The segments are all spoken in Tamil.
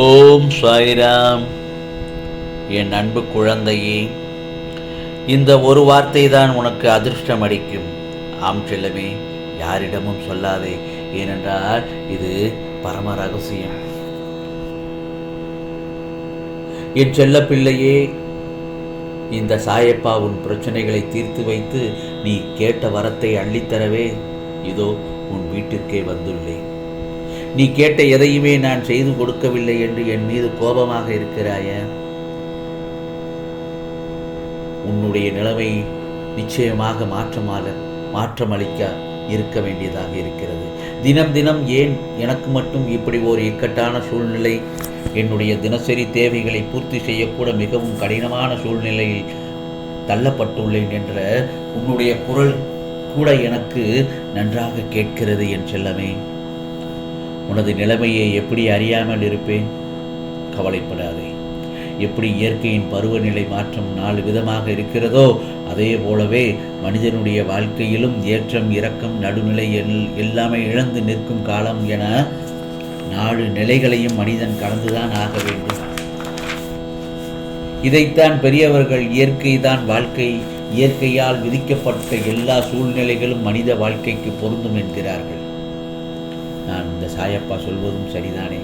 ஓம் சாய்ராம். என் அன்பு குழந்தையே இந்த ஒரு வார்த்தை தான் உனக்கு அதிர்ஷ்டம் அடிக்கும் ஆம் செல்லமே யாரிடமும் சொல்லாதே ஏனென்றால் இது பரம ரகசியம். என் செல்ல பிள்ளையே இந்த சாயப்பா உன் பிரச்சனைகளை தீர்த்து வைத்து நீ கேட்ட வரத்தை அள்ளித்தரவே இதோ உன் வீட்டிற்கே வந்துள்ளேன். நீ கேட்ட எதையுமே நான் செய்து கொடுக்கவில்லை என்று என் மீது கோபமாக இருக்கிறாய? உன்னுடைய நிலைமை நிச்சயமாக மாற்றமாக மாற்றமளிக்க இருக்க வேண்டியதாக இருக்கிறது. தினம் தினம் ஏன் எனக்கு மட்டும் இப்படி ஒரு இக்கட்டான சூழ்நிலை? என்னுடைய தினசரி தேவைகளை பூர்த்தி செய்யக்கூட மிகவும் கடினமான சூழ்நிலையில் தள்ளப்பட்டுள்ளேன் என்ற உன்னுடைய குரல் கூட எனக்கு நன்றாக கேட்கிறது என் செல்லமே. உனது நிலைமையை எப்படி அறியாமல் இருப்பேன்? கவலைப்படாதே. எப்படி இயற்கையின் பருவநிலை மாற்றம் நாலு விதமாக இருக்கிறதோ அதே போலவே மனிதனுடைய வாழ்க்கையிலும் ஏற்றம் இரக்கம் நடுநிலை எல் எல்லாமே இழந்து நிற்கும் காலம் என நாலு நிலைகளையும் மனிதன் கடந்துதான் ஆக வேண்டும். இதைத்தான் பெரியவர்கள் இயற்கை தான் வாழ்க்கை இயற்கையால் விதிக்கப்பட்ட எல்லா சூழ்நிலைகளும் மனித வாழ்க்கைக்கு பொருந்தும் என்கிறார்கள். நான் இந்த சாயப்பா சொல்வதும் சரிதானே?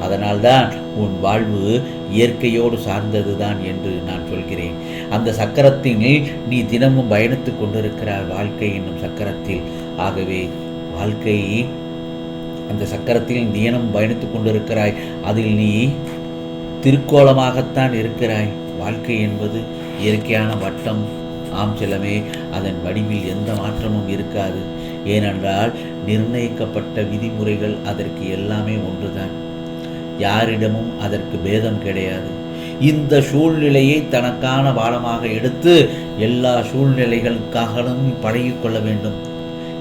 அதனால்தான் உன் வாழ்வு இயற்கையோடு சார்ந்ததுதான் என்று நான் சொல்கிறேன். அந்த சக்கரத்தில் நீ தினமும் பயணித்து கொண்டிருக்கிறார் வாழ்க்கை என்னும் சக்கரத்தில். ஆகவே வாழ்க்கை அந்த சக்கரத்தில் தினமும் பயணித்துக் கொண்டிருக்கிறாய். அதில் நீ திருக்கோலமாகத்தான் இருக்கிறாய். வாழ்க்கை என்பது இயற்கையான வட்டம். ஆம் செல்லமே அதன் வடிவில் எந்த மாற்றமும் இருக்காது. ஏனென்றால் நிர்ணயிக்கப்பட்ட விதிமுறைகள் அதற்கு எல்லாமே ஒன்றுதான். யாரிடமும் அதற்கு பேதம் கிடையாது. இந்த சூழ்நிலையை தனக்கான பாடமாக எடுத்து எல்லா சூழ்நிலைகளுக்காகவும் பழகிக்கொள்ள வேண்டும்.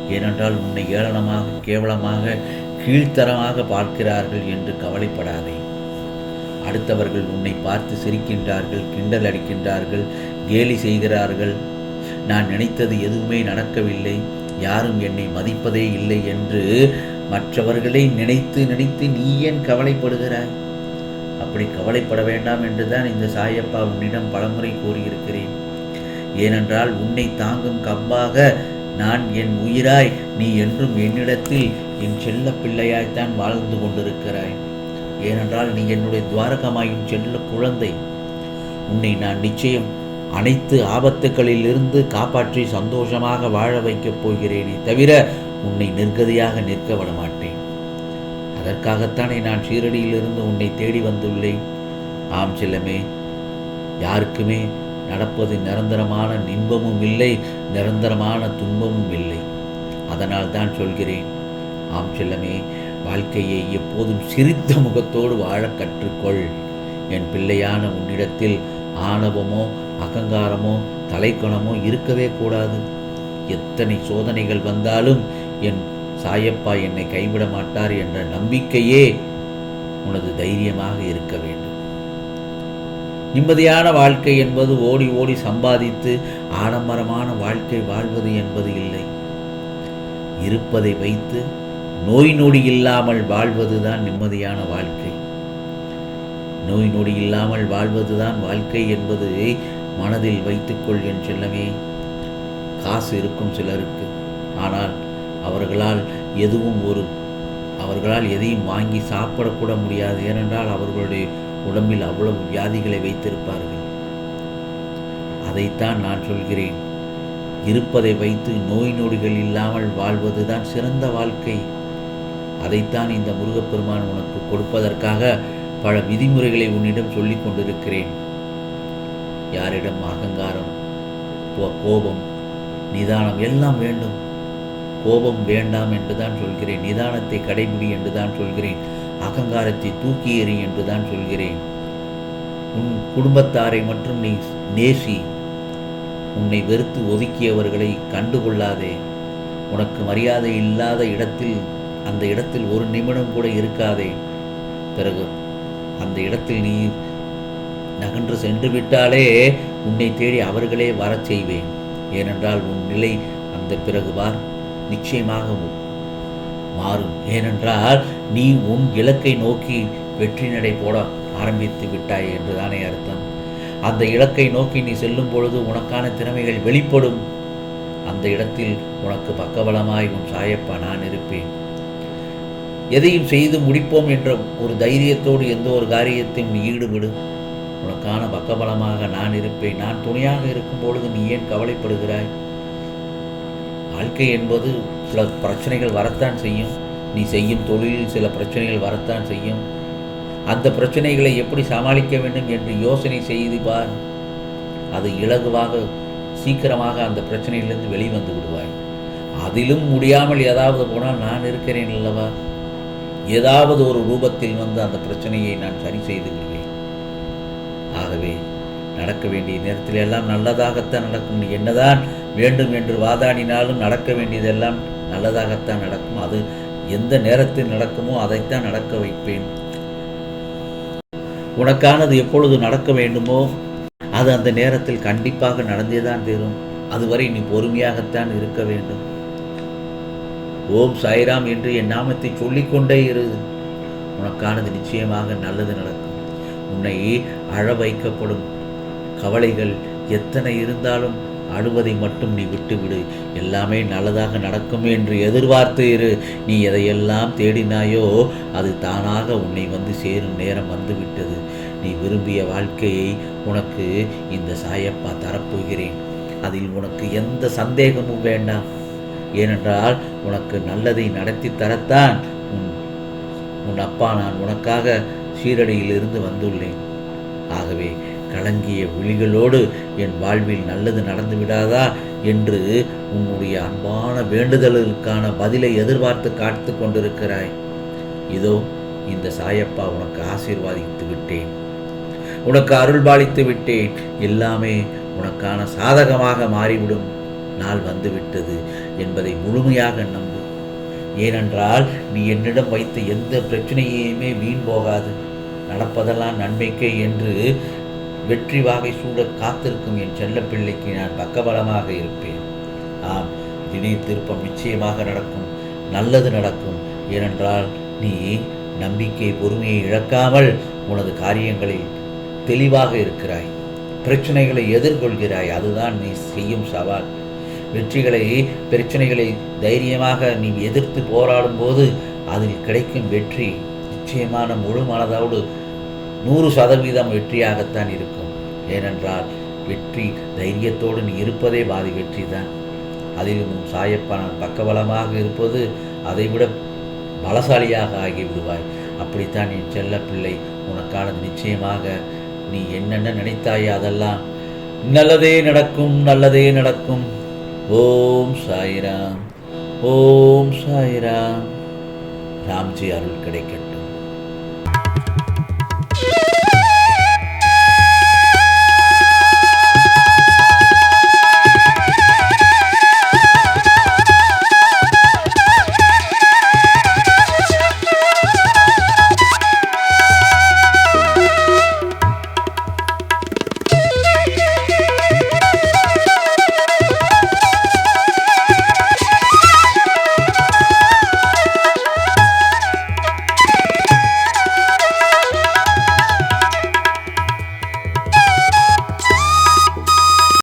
ஏனென்றால் உன்னை ஏளனமாக கேவலமாக கீழ்த்தரமாக பார்க்கிறார்கள் என்று கவலைப்படாதே. அடுத்தவர்கள் உன்னை பார்த்து சிரிக்கின்றார்கள் கிண்டல் அடிக்கின்றார்கள் கேலி செய்கிறார்கள். நான் நினைத்தது எதுவுமே நடக்கவில்லை. யாரும் என்னை மதிப்பதே இல்லை என்று மற்றவர்களை நினைத்து நினைத்து நீ ஏன் கவலைப்படுகிறாய்? அப்படி கவலைப்பட வேண்டாம் என்றுதான் இந்த சாயப்பா உன்னிடம் பலமுறை கூறியிருக்கிறேன். ஏனென்றால் உன்னை தாங்கும் கம்பாக நான் என் உயிராய் நீ என்றும் என்னிடத்தில் என் செல்ல பிள்ளையாய்த்தான் வாழ்ந்து கொண்டிருக்கிறாய். ஏனென்றால் நீ என்னுடைய துவாரகமாயும் செல்ல குழந்தை. உன்னை நான் நிச்சயம் அனைத்து ஆபத்துகளிலிருந்து காப்பாற்றி சந்தோஷமாக வாழ வைக்கப் போகிறேனே தவிர உன்னை நிர்கதியாக நிற்க விட மாட்டேன் அதற்காகத்தானே நான் ஷீரடியிலிருந்து உன்னை தேடி வந்துள்ளேன். ஆம் செல்லமே யாருக்குமே நடப்பது நிரந்தரமான இன்பமும் இல்லை நிரந்தரமான துன்பமும் இல்லை. அதனால் தான் சொல்கிறேன் ஆம் செல்லமே வாழ்க்கையை எப்போதும் சிரித்த முகத்தோடு வாழ கற்றுக்கொள். என் பிள்ளையான உன்னிடத்தில் ஆணவமோ அகங்காரமோ தலைக்கணமோ இருக்கவே கூடாது. எத்தனை சோதனைகள் வந்தாலும் என் சாயப்பா என்னை கைவிட மாட்டார் என்ற நம்பிக்கையே உனது தைரியமாக இருக்க வேண்டும். நிம்மதியான வாழ்க்கை என்பது ஓடி ஓடி சம்பாதித்து ஆடம்பரமான வாழ்க்கை வாழ்வது என்பது இல்லை. இருப்பதை வைத்து நோய் நொடி இல்லாமல் வாழ்வதுதான் நிம்மதியான வாழ்க்கை. நோய் நொடி இல்லாமல் வாழ்வதுதான் வாழ்க்கை என்பது மனதில் வைத்துக்கொள் என் செல்லமே. காசு இருக்கும் சிலருக்கு. ஆனால் அவர்களால் எதுவும் ஒரு அவர்களால் எதையும் வாங்கி சாப்பிடக்கூட முடியாது. ஏனென்றால் அவர்களுடைய உடம்பில் அவ்வளவு வியாதிகளை வைத்திருப்பார்கள். அதைத்தான் நான் சொல்கிறேன். இருப்பதை வைத்து நோய் நொடிகள் இல்லாமல் வாழ்வதுதான் சிறந்த வாழ்க்கை. அதைத்தான் இந்த முருகப்பெருமான் உனக்கு கொடுப்பதற்காக பல விதிமுறைகளை உன்னிடம் சொல்லிக் கொண்டிருக்கிறேன். யாரிடம் அகங்காரம் கோ- கோபம் நிதானம் எல்லாம் வேண்டும். கோபம் வேண்டாம் என்று தான் சொல்கிறேன். நிதானத்தை கடைபிடி என்று தான் சொல்கிறேன். அகங்காரத்தை தூக்கி எறி என்று தான் சொல்கிறேன். உன் குடும்பத்தாரை மற்றும் நீ நேசி. உன்னை வெறுத்து ஒதுக்கியவர்களை கண்டுகொள்ளாதே. உனக்கு மரியாதை இல்லாத இடத்தில் அந்த இடத்தில் ஒரு நிமிடம் கூட இருக்காதே. பிறகு அந்த இடத்தில் நீ நகன்று சென்று விட்டாலே உன்னை தேடி அவர்களே வரச் செய்வேன். ஏனென்றால் உன் நிலை அந்த பிறகு வார் நிச்சயமாக மாறும். ஏனென்றால் நீ உன் இலக்கை நோக்கி வெற்றி நடை போட ஆரம்பித்து விட்டாய் என்றுதானே அர்த்தம். அந்த இலக்கை நோக்கி நீ செல்லும் பொழுது உனக்கான திறமைகள் வெளிப்படும். அந்த இடத்தில் உனக்கு பக்கபலமாய் உன் சாயப்பா நான் இருப்பேன். எதையும் செய்து முடிப்போம் என்ற ஒரு தைரியத்தோடு எந்த ஒரு காரியத்தையும் நீ ஈடுபடும் உனக்கான பக்கபலமாக நான் இருப்பேன். நான் துணையாக இருக்கும் பொழுது நீ ஏன் கவலைப்படுகிறாய்? வாழ்க்கை என்பது சில பிரச்சனைகள் வரத்தான் செய்யும். நீ செய்யும் தொழிலில் சில பிரச்சனைகள் வரத்தான் செய்யும். அந்த பிரச்சனைகளை எப்படி சமாளிக்க வேண்டும் என்று யோசனை செய்து பார். அது இலகுவாக சீக்கிரமாக அந்த பிரச்சனையிலிருந்து வெளிவந்து விடுவாய். அதிலும் முடியாமல் ஏதாவது போனால் நான் இருக்கிறேன் அல்லவா? ஏதாவது ஒரு ரூபத்தில் வந்து அந்த பிரச்சனையை நான் சரி செய்து விடுவேன். ஆகவே நடக்க வேண்டிய நேரத்தில் எல்லாம் நல்லதாகத்தான் நடக்கும். நீ என்னதான் வேண்டும் என்று வாதாடினாலும் நடக்க வேண்டியதெல்லாம் நல்லதாகத்தான் நடக்கும். அது எந்த நேரத்தில் நடக்குமோ அதைத்தான் நடக்க வைப்பேன். உனக்கானது எப்பொழுது நடக்க வேண்டுமோ அது அந்த நேரத்தில் கண்டிப்பாக நடந்தேதான் தீரும். அதுவரை நீ பொறுமையாகத்தான் இருக்க வேண்டும். ஓம் சாய்ராம் என்று என் நாமத்தை சொல்லிக்கொண்டே இரு. உனக்கானது நிச்சயமாக நல்லது நடக்கும். உன்னை அழ வைக்கப்படும். கவலைகள் எத்தனை இருந்தாலும் அழுவதை மட்டும் நீ விட்டுவிடு. எல்லாமே நல்லதாக நடக்கும் என்று எதிர்பார்த்து இரு. நீ எதையெல்லாம் தேடினாயோ அது தானாக உன்னை வந்து சேரும் நேரம் வந்துவிட்டது. நீ விரும்பிய வாழ்க்கையை உனக்கு இந்த சாயப்பா தரப்போகிறேன். அதில் உனக்கு எந்த சந்தேகமும் வேண்டாம். ஏனென்றால் உனக்கு நல்லதை நடத்தி தரத்தான் உன் உன் அப்பா நான் உனக்காக சீரடியிலிருந்து வந்துள்ளேன். ஆகவே கலங்கிய விழிகளோடு என் வாழ்வில் நல்லது நடந்து விடாதா என்று உன்னுடைய அன்பான வேண்டுதலுக்கான பதிலை எதிர்பார்த்து காத்து கொண்டிருக்கிறாய். இதோ இந்த சாயப்பா உனக்கு ஆசீர்வாதித்து விட்டேன். உனக்கு அருள்பாலித்து விட்டேன். எல்லாமே உனக்கான சாதகமாக மாறிவிடும். நாள் வந்துவிட்டது என்பதை முழுமையாக நம்பு. ஏனென்றால் நீ என்னிடம் வைத்த எந்த பிரச்சனையுமே வீண் போகாது. நடப்பதெல்லாம் நன்மைக்கே என்று வெற்றி வாகை சூட காத்திருக்கும் என் செல்லப்பிள்ளைக்கு நான் பக்கபலமாக இருப்பேன். ஆம் திடீர் திருப்பம் நிச்சயமாக நடக்கும். நல்லது நடக்கும். ஏனென்றால் நீ நம்பிக்கை பொறுமையை இழக்காமல் உனது காரியங்களில் தெளிவாக இருக்கிறாய். பிரச்சனைகளை எதிர்கொள்கிறாய். அதுதான் நீ செய்யும் சவால். வெற்றிகளை பிரச்சனைகளை தைரியமாக நீ எதிர்த்து போராடும் போது அதில் கிடைக்கும் வெற்றி நிச்சயமான முழு மனதோடு நூறு சதவீதம் வெற்றியாகத்தான் இருக்கும். ஏனென்றால் வெற்றி தைரியத்தோடு நீ இருப்பதே பாதி வெற்றி தான் அதிலும் உன் சாயப்பா நான் பக்கபலமாக இருப்பது அதைவிட பலசாலியாக ஆகிவிடுவாய். அப்படித்தான் என் செல்ல பிள்ளை உனக்கானது நிச்சயமாக நீ என்னென்ன நினைத்தாயோ அதெல்லாம் நல்லதே நடக்கும் நல்லதே நடக்கும். ஓம் சாய்ராம் ஓம் சாய்ராம். ராம்ஜி அருள் கிடைக்கட்டும்.